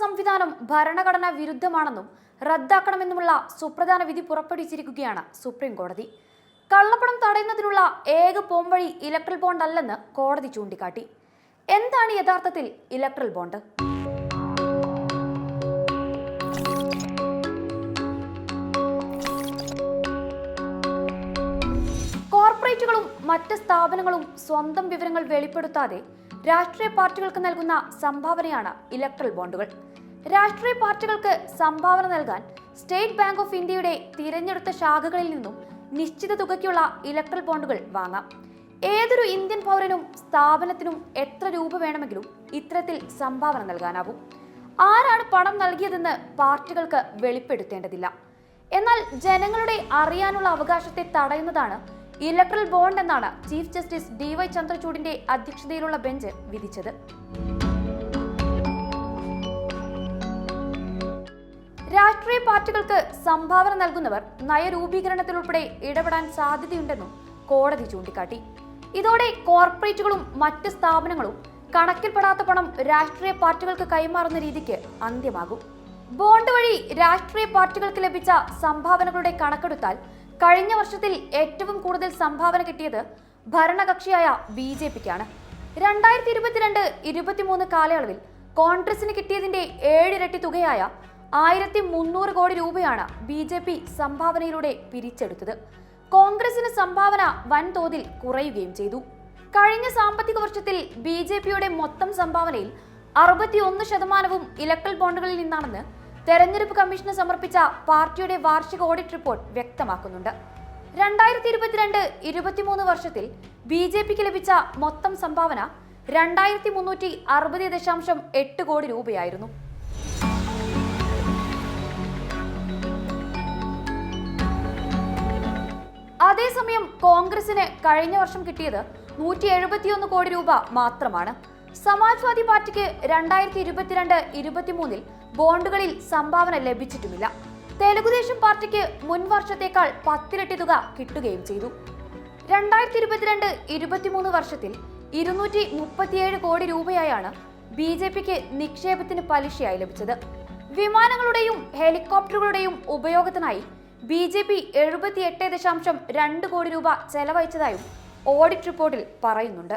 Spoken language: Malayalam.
സംവിധാനം ഭരണഘടനാ വിരുദ്ധമാണെന്നും റദ്ദാക്കണമെന്നുമുള്ള സുപ്രധാന വിധി പുറപ്പെടുവിച്ചിരിക്കുകയാണ് സുപ്രീം കോടതി. കള്ളപ്പണം തടയുന്നതിനുള്ള ഏക പോംവഴി ഇലക്ട്രൽ ബോണ്ട് അല്ലെന്ന് കോടതി ചൂണ്ടിക്കാട്ടി. എന്താണ് യഥാർത്ഥത്തിൽ ഇലക്ട്രൽ ബോണ്ട്? കോർപ്പറേറ്റുകളും മറ്റ് സ്ഥാപനങ്ങളും സ്വന്തം വിവരങ്ങൾ വെളിപ്പെടുത്താതെ രാഷ്ട്രീയ പാർട്ടികൾക്ക് നൽകുന്ന സംഭാവനയാണ് ഇലക്ട്രൽ ബോണ്ടുകൾ. രാഷ്ട്രീയ പാർട്ടികൾക്ക് സംഭാവന നൽകാൻ സ്റ്റേറ്റ് ബാങ്ക് ഓഫ് ഇന്ത്യയുടെ തിരഞ്ഞെടുത്ത ശാഖകളിൽ നിന്നും നിശ്ചിത തുകയ്ക്കുള്ള ഇലക്ട്രൽ ബോണ്ടുകൾ വാങ്ങാം. ഏതൊരു ഇന്ത്യൻ പൗരനും സ്ഥാപനത്തിനും എത്ര രൂപ വേണമെങ്കിലും ഇത്തരത്തിൽ സംഭാവന നൽകാനാവും. ആരാണ് പണം നൽകിയതെന്ന് പാർട്ടികൾക്ക് വെളിപ്പെടുത്തേണ്ടതില്ല. എന്നാൽ ജനങ്ങളുടെ അറിയാനുള്ള അവകാശത്തെ തടയുന്നതാണ് ഇലക്ട്രൽ ബോണ്ട് എന്നാണ് ചീഫ് ജസ്റ്റിസ് ഡി വൈ ചന്ദ്രചൂഡിന്റെ അധ്യക്ഷതയിലുള്ള ബെഞ്ച് വിധിച്ചത്. രാഷ്ട്രീയ പാർട്ടികൾക്ക് സംഭാവന നൽകുന്നവർ നയരൂപീകരണത്തിലുൾപ്പെടെ ഇടപെടാൻ സാധ്യതയുണ്ടെന്നും കോടതി ചൂണ്ടിക്കാട്ടി. ഇതോടെ കോർപ്പറേറ്റുകളും മറ്റ് സ്ഥാപനങ്ങളും കണക്കിൽപ്പെടാത്ത പണം രാഷ്ട്രീയ പാർട്ടികൾക്ക് കൈമാറുന്ന രീതിക്ക് അന്ത്യമാകും. ബോണ്ട് വഴി രാഷ്ട്രീയ പാർട്ടികൾക്ക് ലഭിച്ച സംഭാവനകളുടെ കണക്കെടുത്താൽ കഴിഞ്ഞ വർഷത്തിൽ ഏറ്റവും കൂടുതൽ സംഭാവന കിട്ടിയത് ഭരണകക്ഷിയായ ബി ജെ പിക്കാണ്. രണ്ടായിരത്തി ഇരുപത്തിരണ്ട് ഇരുപത്തിമൂന്ന് കാലയളവിൽ കോൺഗ്രസിന് കിട്ടിയതിന്റെ ഏഴിരട്ടി തുകയായ ആയിരത്തി മുന്നൂറ് കോടി രൂപയാണ് ബി ജെ പി സംഭാവനയിലൂടെ പിരിച്ചെടുത്തത്. കോൺഗ്രസിന് സംഭാവന വൻതോതിൽ കുറയുകയും ചെയ്തു. കഴിഞ്ഞ സാമ്പത്തിക വർഷത്തിൽ ബി ജെ പിയുടെ മൊത്തം സംഭാവനയിൽ അറുപത്തിയൊന്ന് ശതമാനവും ഇലക്ട്രൽ ബോണ്ടുകളിൽ നിന്നാണെന്ന് തെരഞ്ഞെടുപ്പ് കമ്മീഷന് സമർപ്പിച്ച പാർട്ടിയുടെ വാർഷിക ഓഡിറ്റ് റിപ്പോർട്ട് വ്യക്തമാക്കുന്നുണ്ട്. രണ്ടായിരത്തി ഇരുപത്തിരണ്ട് ഇരുപത്തിമൂന്ന് വർഷത്തിൽ ബി ജെ പിക്ക് ലഭിച്ച മൊത്തം സംഭാവന രണ്ടായിരത്തി മുന്നൂറ്റി അറുപത് ദശാംശം എട്ട് കോടി രൂപയായിരുന്നു. അതേസമയം കോൺഗ്രസിന് കഴിഞ്ഞ വർഷം കിട്ടിയത് നൂറ്റി എഴുപത്തിയൊന്ന് കോടി രൂപ മാത്രമാണ്. സമാജ്വാദി പാർട്ടിക്ക് രണ്ടായിരത്തി ഇരുപത്തിരണ്ട് ഇരുപത്തിമൂന്നിൽ ബോണ്ടുകളിൽ സംഭാവന ലഭിച്ചിട്ടുമില്ല. തെലുഗുദേശം പാർട്ടിക്ക് മുൻ വർഷത്തേക്കാൾ പത്തിരട്ടി തുക കിട്ടുകയും ചെയ്തു. രണ്ടായിരത്തി ഇരുപത്തിരണ്ട് ഇരുപത്തിമൂന്ന് വർഷത്തിൽ ഇരുന്നൂറ്റി മുപ്പത്തിയേഴ് കോടി രൂപയായാണ് ബി ജെ പിക്ക് നിക്ഷേപത്തിന് പലിശയായി ലഭിച്ചത്. വിമാനങ്ങളുടെയും ഹെലികോപ്റ്ററുകളുടെയും ഉപയോഗത്തിനായി ബി ജെ പി എഴുപത്തിയെട്ട് ദശാംശം രണ്ട് കോടി രൂപ ചെലവഴിച്ചതായും ഓഡിറ്റ് റിപ്പോർട്ടിൽ പറയുന്നുണ്ട്.